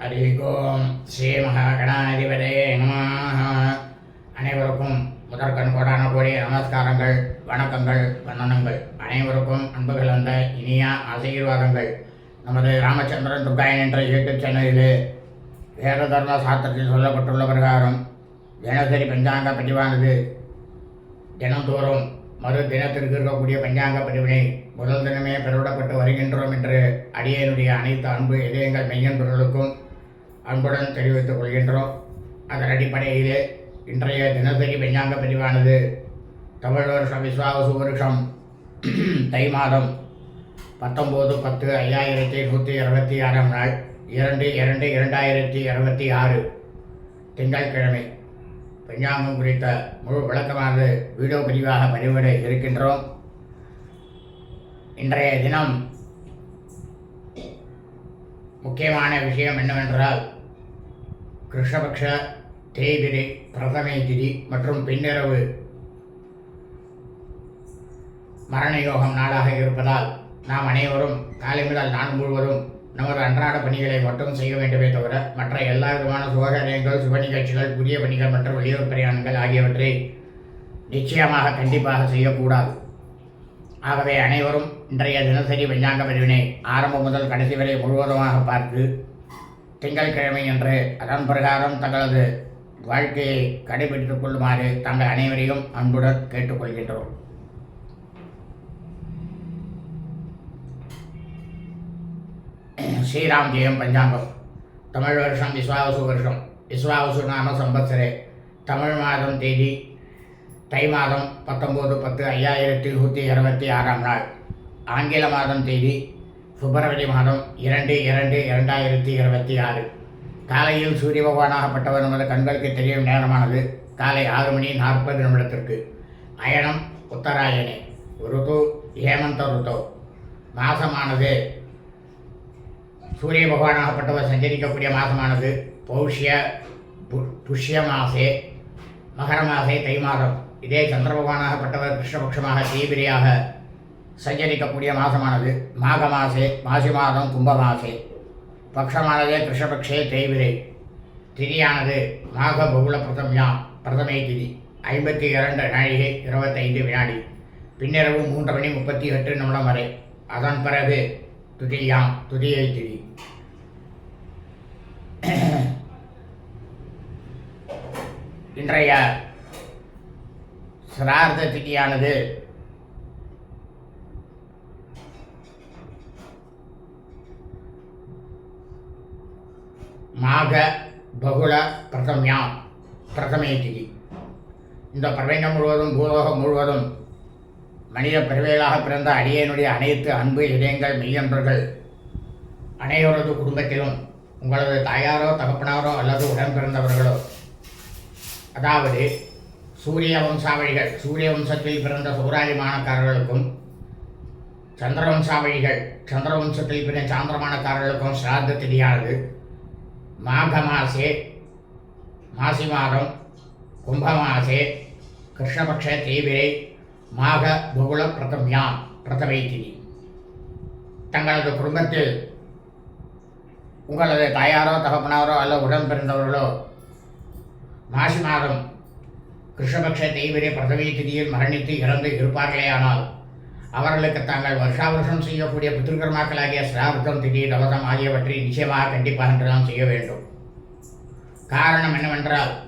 ஹரி ஓம் ஸ்ரீ மகாகணாதிபதே நமாக அனைவருக்கும் முதற்கண் கோடான கோடி நமஸ்காரங்கள் வணக்கங்கள் வந்தனங்கள். அனைவருக்கும் அன்பு கலந்த இனிய ஆசீர்வாதங்கள். நமது ராமச்சந்திரன் துர்காயன் என்ற யூடியூப் சேனலிலே வேத தர்ம சாஸ்திரத்தில் சொல்லப்பட்டுள்ள பிரகாரம் தினசரி பஞ்சாங்க பதிவானது. தினந்தோறும் மறு தினத்திற்கு இருக்கக்கூடிய பஞ்சாங்க பதிவினை முதல் தினமே பெருவிடப்பட்டு வருகின்றோம் என்று அடியனுடைய அனைத்து அன்பு இதயங்கள் மெய்யன்பர்களுக்கும் அன்புடன் தெரிவித்துக் கொள்கின்றோம். அதன் அடிப்படையிலே இன்றைய தினசரி பஞ்சாங்க பதிவானது தமிழ் வருஷம் விஸ்வாவசு வருஷம் தை மாதம் பத்தொம்போது பத்து ஐயாயிரத்தி நூற்றி இருபத்தி ஆறாம் நாள் இரண்டு இரண்டு இரண்டாயிரத்தி இருபத்தி ஆறு திங்கட்கிழமை. பஞ்சாங்கம் குறித்த முழு விளக்கமானது வீடியோ பதிவாக பதிவிட இருக்கின்றோம். இன்றைய தினம் முக்கியமான விஷயம் என்னவென்றால் கிருஷ்ணபக்ஷ தேய்திரி பிரதமை திதி மற்றும் பின்னிரவு மரண யோகம் நாளாக இருப்பதால் நாம் அனைவரும் காலை முதல் நாள் முழுவதும் நமது அன்றாட பணிகளை மட்டும் செய்ய வேண்டுமே தவிர மற்ற எல்லா விதமான சுபகாரியங்கள் சுப நிகழ்ச்சிகள் புதிய பணிகள் மற்றும் வெளியூர் பிரயாணங்கள் ஆகியவற்றை நிச்சயமாக கண்டிப்பாக செய்யக்கூடாது. ஆகவே அனைவரும் இன்றைய தினசரி விஞ்ஞான பதிவினை ஆரம்பம் முதல் கடைசி வரை முழுவதுமாக பார்த்து திங்கட்கிழமை என்று அதன் பிரகாரம் தங்களது வாழ்க்கையை கடைபிடித்துக் கொள்ளுமாறு தங்கள் அனைவரையும் அன்புடன் கேட்டுக்கொள்கின்றோம். ஸ்ரீராம் ஜெயம் பஞ்சாங்கம். தமிழ் வருஷம் விஸ்வாவசு வருஷம். விஸ்வாவசு நாம சம்பத்சரே. தமிழ் மாதம் தேதி தை மாதம் பத்தொம்போது பத்து ஐயாயிரத்தி நூற்றி இருபத்தி ஆறாம் நாள். ஆங்கில மாதம் தேதி பிப்ரவரி மாதம் இரண்டு இரண்டு இரண்டாயிரத்தி இருபத்தி ஆறு. காலையில் சூரிய பகவானாகப்பட்டவர் நமது கண்களுக்கு தெரியும் நேரமானது காலை ஆறு மணி நாற்பது நிமிடத்திற்கு. அயனம் உத்தராயணே. ருத்து ஹேமந்த ருத்தோ மாதமானது சூரிய பகவானாகப்பட்டவர் சஞ்சரிக்கக்கூடிய மாதமானது பௌஷ்ய பு- புஷ்ய மாசே. மகர மாசே தை மாதம். இதே சந்திர பகவானாகப்பட்டவர் கிருஷ்ணபக்ஷமாக தீபிரியாக சஞ்சரிக்கக்கூடிய மாதமானது மாக மாசே மாசி மாதம் கும்ப மாசே பக்ஷமானது கிருஷ்ணபக்ஷே தேய்விரை திதியானது மாக பகுல பிரதம்யா பிரதமை திதி. ஐம்பத்தி இரண்டு நாழிகை இருபத்தைந்து வினாடி. பின்னிரவு மூன்று மணி முப்பத்தி எட்டு நிமிடம் வரை. அதன் பிறகு துதியாம் துதியை திதி. இன்றைய சிரார்த்த திதியானது மாக பகுல பிரதம்யா பிரதமே திதி இந்த பிரபஞ்சம் முழுவதும் பூலோகம் முழுவதும் மனித பெருவேலாக பிறந்த அடியனுடைய அனைத்து அன்பு இதயங்கள் மெய்யன்பர்கள். அனைவரது குடும்பத்திலும் உங்களது தாயாரோ தகப்பனாரோ அல்லது உடன் பிறந்தவர்களோ அதாவது சூரிய வம்சாவழிகள் சூரிய வம்சத்தில் பிறந்த சூராதிமானக்காரர்களுக்கும் சந்திர வம்சாவழிகள் சந்திர வம்சத்தில் பிறந்த சாந்திரமானக்காரர்களுக்கும் சிராத்த திதியானது மாக மாசே மாசி மாதம் கும்ப மாசே கிருஷ்ணபக்ஷ தேவிரை மாக பகுல பிரதம்யாம் பிரதமை திதி தங்களது குடும்பத்தில் உங்களது தாயாரோ தகப்பனாரோ அல்ல உடன் பிறந்தவர்களோ மாசி மாதம் கிருஷ்ணபக்ஷ தேய்பிரை பிரதமை திதியில் மரணித்து இறந்து இருப்பார்களேயானால் அவர்களுக்கு தாங்கள் வருஷா வருஷம் செய்யக்கூடிய பித்திருக்கர்மாக்களாகிய சிராவிரதம் திதி தவசம் ஆகியவற்றை நிச்சயமாக கண்டிப்பாக என்று செய்ய வேண்டும். காரணம் என்னவென்றால்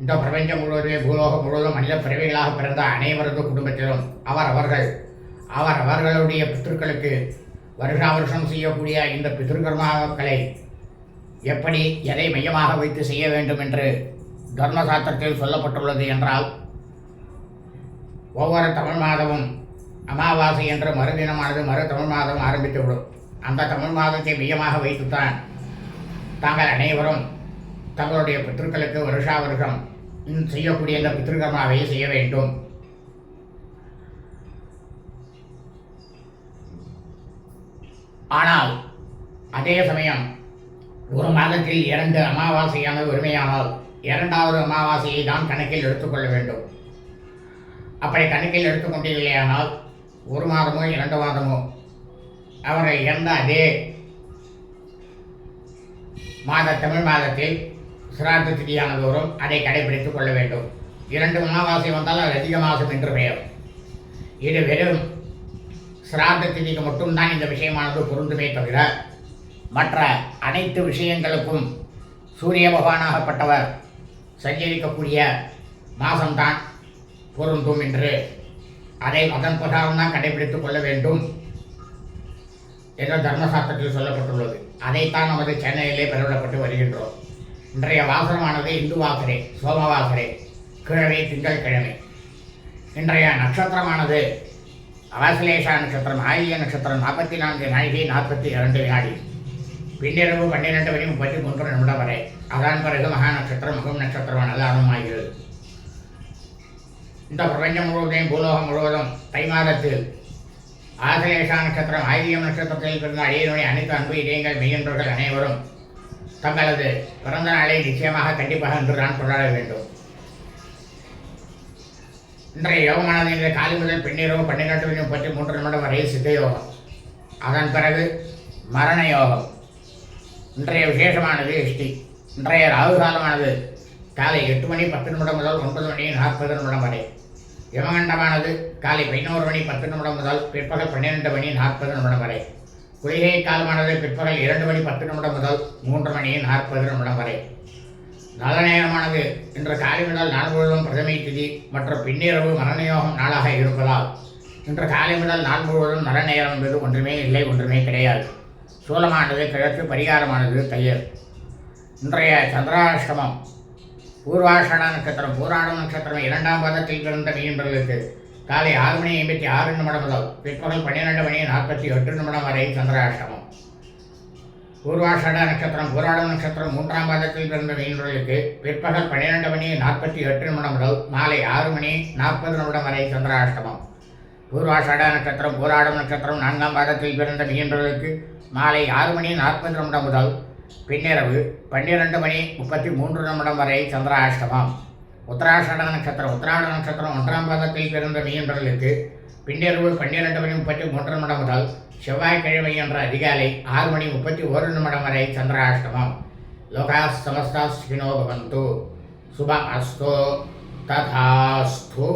இந்த பிரபஞ்சம் முழுவதுமே பூலோகம் முழுவதும் மனித பிறவிகளாக பிறந்த அனைவரது குடும்பத்திலும் அவர் அவர்கள் அவர் அவர்களுடைய பித்திருக்களுக்கு வருஷா வருஷம் செய்யக்கூடிய இந்த பித்திருக்கர்மாக்களை எப்படி எதை மையமாக வைத்து செய்ய வேண்டும் என்று தர்மசாஸ்திரத்தில் சொல்லப்பட்டுள்ளது என்றால் ஒவ்வொரு தமிழ் மாதமும் அமாவாசை என்ற மறுதினமானது மறு தமிழ் மாதம் ஆரம்பித்துவிடும். அந்த தமிழ் மாதத்தை மையமாக வைத்துத்தான் தாங்கள் அனைவரும் தங்களுடைய பித்திருக்களுக்கு வருஷா வருஷம் செய்யக்கூடிய இந்த பித்திருக்கர்மாவை செய்ய வேண்டும். ஆனால் அதே சமயம் ஒரு மாதத்தில் இரண்டு அமாவாசையானது உரிமையானால் இரண்டாவது அமாவாசையை தான் கணக்கில் எடுத்துக்கொள்ள வேண்டும். அப்படி கணக்கில் எடுத்துக்கொண்டீர்களேயானால் ஒரு மாதமோ இரண்டு மாதமோ அவரை இறந்த அதே மாத தமிழ் மாதத்தில் சிராத்து திதியானது வரும் அதை கடைபிடித்துக் கொள்ள வேண்டும். இரண்டு அமாவாசை வந்தால் அது அதிக மாதம் என்று பெயர். இது வெறும் சிராத்த திதிக்கு மட்டும்தான் இந்த விஷயமானது பொருந்துமே தவிர மற்ற அனைத்து விஷயங்களுக்கும் சூரிய பகவானாகப்பட்டவர் சஞ்சரிக்கக்கூடிய மாதம்தான் பொருந்தும் என்று அதை அதன் பிரகாரம் தான் கடைபிடித்துக் கொள்ள வேண்டும் என்று தர்மசாஸ்திரத்தில் சொல்லப்பட்டுள்ளது. அதைத்தான் நமது சென்னையிலே பெறவிடப்பட்டு வருகின்றோம். இன்றைய வாசனமானது இந்து வாசரே சோமவாசரே கிழமை திங்கள் கிழமை இன்றைய நட்சத்திரமானது அவசலேஷா நட்சத்திரம் ஆயிய நட்சத்திரம் நாற்பத்தி நான்கு நாயகி நாற்பத்தி இரண்டு வினாடி. பின்னிரவு பன்னிரெண்டு மணி முப்பத்தி மூன்று நிமிடம் வரை. அதன் பிறகு மகா நட்சத்திரம் மகம் நட்சத்திரமானது அனுமாகிறது இந்த பிரபஞ்சம் முழுவதையும் பூலோகம் முழுவதும் தை மாதத்தில் ஆசலேஷா நட்சத்திரம் ஆயிரியம் நட்சத்திரத்தில் பிறந்த அடியனுடைய அனைத்து அன்பு இதயங்கள் மெய்யன்பர்கள் அனைவரும் தங்களது பிறந்த நாளை நிச்சயமாக கண்டிப்பாக இன்றுதான் கொண்டாட வேண்டும். இன்றைய யோகமானது இன்றைய காலை முதல் பின்னிரவு பன்னிரெண்டு மணி முப்பத்தி மூன்று நிமிடம் வரை சித்த யோகம். அதன் பிறகு மரண யோகம். இன்றைய விசேஷமானது இஷ்டி இன்றைய ராகு காலமானது காலை எட்டு மணி பத்து நிமிடம் முதல் ஒன்பது மணி நாற்பது நிமிடம் வரை. யமகண்டமானது காலை பதினோரு மணி பத்து நிமிடம் முதல் பிற்பகல் பன்னிரெண்டு மணி நாற்பது நிமிடம் வரை. குளிகை காலமானது பிற்பகல் இரண்டு மணி பத்து நிமிடம் முதல் மூன்று மணி நாற்பது நிமிடம் வரை. நல்ல நேரமானது இன்று காலை முதல் நாள் முழுவதும் பிரதமை திதி மற்றும் பின்னிரவு மரணயோகம் நாளாக இருப்பதால் இன்று காலை முதல் நாள் முழுவதும் நல்ல நேரம் என்பது ஒன்றுமே இல்லை ஒன்றுமே கிடையாது. சூலமானது கிழக்கு பரிகாரமானது தையல் இன்றைய சந்திராஷ்டமம் பூர்வாஷண நட்சத்திரம் பூராடம் நட்சத்திரம் இரண்டாம் பாதத்தில் பிறந்த மீன்பர்களுக்கு காலை ஆறு மணி ஐம்பத்தி ஆறு நிமிடம் முதல் பிற்பகல் பன்னிரெண்டு மணி நாற்பத்தி எட்டு நிமிடம் வரை சந்திராஷ்டமம். பூர்வாஷட நட்சத்திரம் பூராடம் நட்சத்திரம் மூன்றாம் பாதத்தில் பிறந்த மீன்பர்களுக்கு பிற்பகல் பன்னிரெண்டு மணி நாற்பத்தி எட்டு நிமிடம் முதல் மாலை ஆறு மணி நாற்பது நிமிடம் வரை சந்திராஷ்டமம். பூர்வாஷட நட்சத்திரம் பூராடம் நட்சத்திரம் நான்காம் பாதத்தில் பிறந்த மீன்பர்களுக்கு மாலை ஆறு மணி நாற்பது நிமிடம் முதல் பின்னிரவு பன்னிரெண்டு மணி முப்பத்தி மூன்று நிமிடம் வரை சந்திராஷ்டமம். உத்தராஷாட நட்சத்திரம். உத்தராட நட்சத்திரம் ஒன்றாம் பாதத்தில் பிறந்த மீன்பர்களுக்கு பின்னிரவு பன்னிரெண்டு மணி முப்பத்தி மூன்று நிமிடம் முதல் செவ்வாய்க்கிழமை என்ற அதிகாலை ஆறு மணி முப்பத்தி ஒரு நிமிடம் வரை சந்திராஷ்டமம். லோகா சமஸ்தா ஸ்பினோ பவந்து. சுப அஸ்தோ. ததாஸ்தோ.